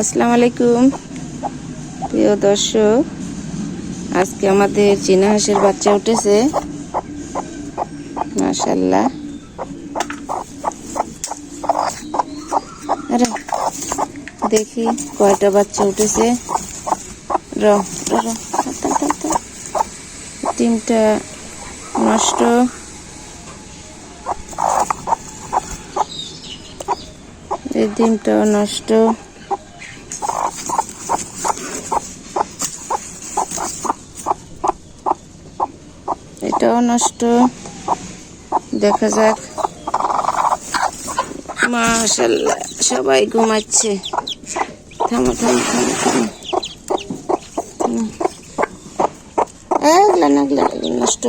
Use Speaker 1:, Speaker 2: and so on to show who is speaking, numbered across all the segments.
Speaker 1: আসসালামু আলাইকুম। প্রিয় দর্শক আজকে আমাদের চীনা হাঁসের বাচ্চা উঠেছে। মাশাল্লাহ দেখি কয়টা বাচ্চা উঠেছে। র র, র, থাম, থাম, থাম, থাম। ডিমটা নষ্ট। এই ডিমটাও নষ্ট। এটাও নষ্ট। দেখা যাক। মাশাল্লাহ, সবাই ঘুমাচ্ছে। থামো থামো থামো থামো। এগুলা নষ্ট।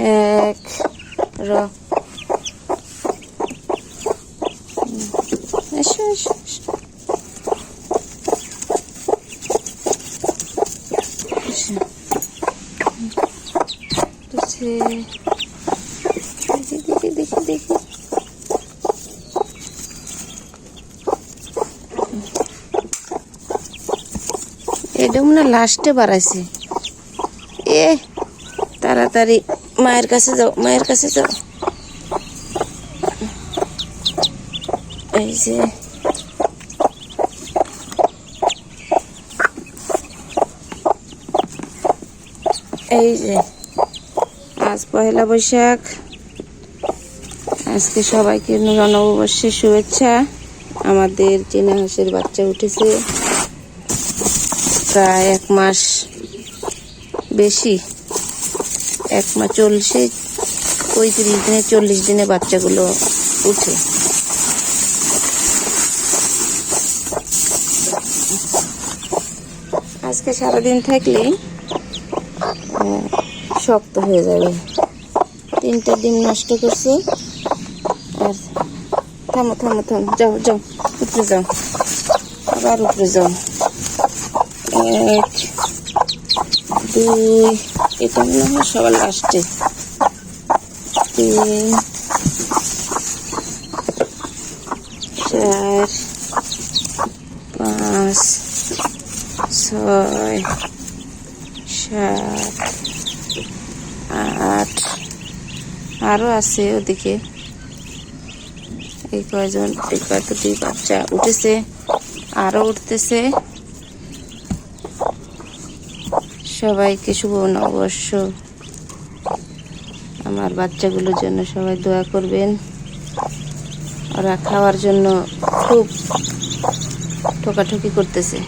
Speaker 1: এক, র। এসো এসো। উঠেছে। দেখি দেখি দেখি দেখি। এটা মনে লাস্টে বাড়াইছে। এ, তাড়াতাড়ি মায়ের কাছে যাও, মায়ের কাছে যাও। এই যে এই যে আজ পয়লা বৈশাখ। আজকে সবাইকে নববর্ষের শুভেচ্ছা। আমাদের চীনা হাঁসের বাচ্চা উঠেছে। প্রায় এক মাস বেশি। এক মাস চল্লিশে পঁয়ত্রিশ দিনে চল্লিশ দিনে বাচ্চাগুলো উঠে। আজকে সারাদিন থাকলে আহ, শক্ত হয়ে যাবে। তিনটা ডিম নষ্ট করছে। আর থামো থামো থামো, যাও যাও, উপরে যাও। আবার উপরে যাও। এক, দুই, এটা মনে হয় সবার লাস্টে তিন, চার, পাঁচ, ছয় সাত আট আরও আছে ওদিকে। এই কয়জন, এই কয়টি বাচ্চা উঠেছে আরও উঠতেছে। সবাইকে শুভ নববর্ষ। আমার বাচ্চাগুলোর জন্য সবাই দোয়া করবেন। ওরা খাওয়ার জন্য খুব ঠকাঠকি করতেছে।